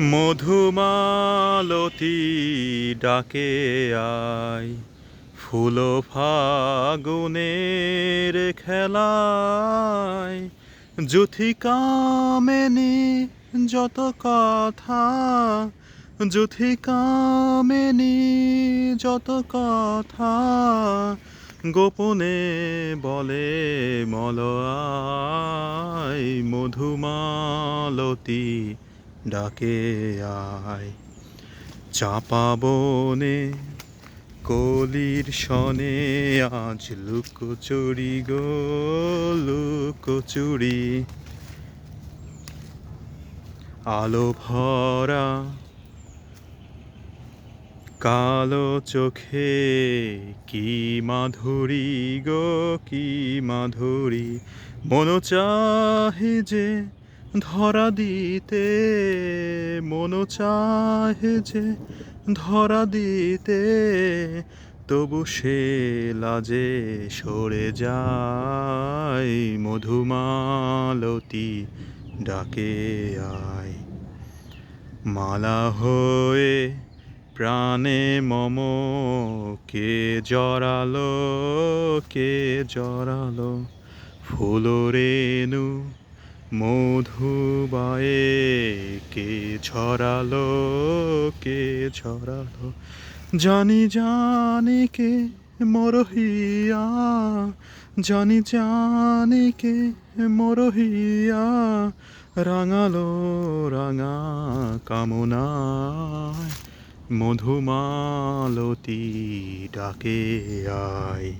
মধুমালতী ডাকে আয়। ফুল ফাগুনের খেলায় যুথি কামেনি যত কথা যুথি কামেনি যত কথা, গোপনে বলে মলয়াই মধুমালতী ডাকে আয়। চাপা বনে কলির সনে আজ লুকোচুরি গো, লুকোচুরি। আলো ভরা কালো চোখে কি মাধুরী গো, কি মাধুরী। মন চাহে যে ধরা দিতে মন চাহে যে, ধরা দিতে তবু সে লাজে সরে যায় মধুমালতী ডাকে আয়। মালা হয়ে প্রাণে মম, কে জড়ালো কে জড়ালো ফুল রেণু মধুবায়ে কে ছড়ালো কে ছড়ালো? জানি জানি কে মরহিয়া, জানি জানি কে মরহিয়া, রাঙালো, রাঙা কামনায় মধুমালতী ডাকে আয়।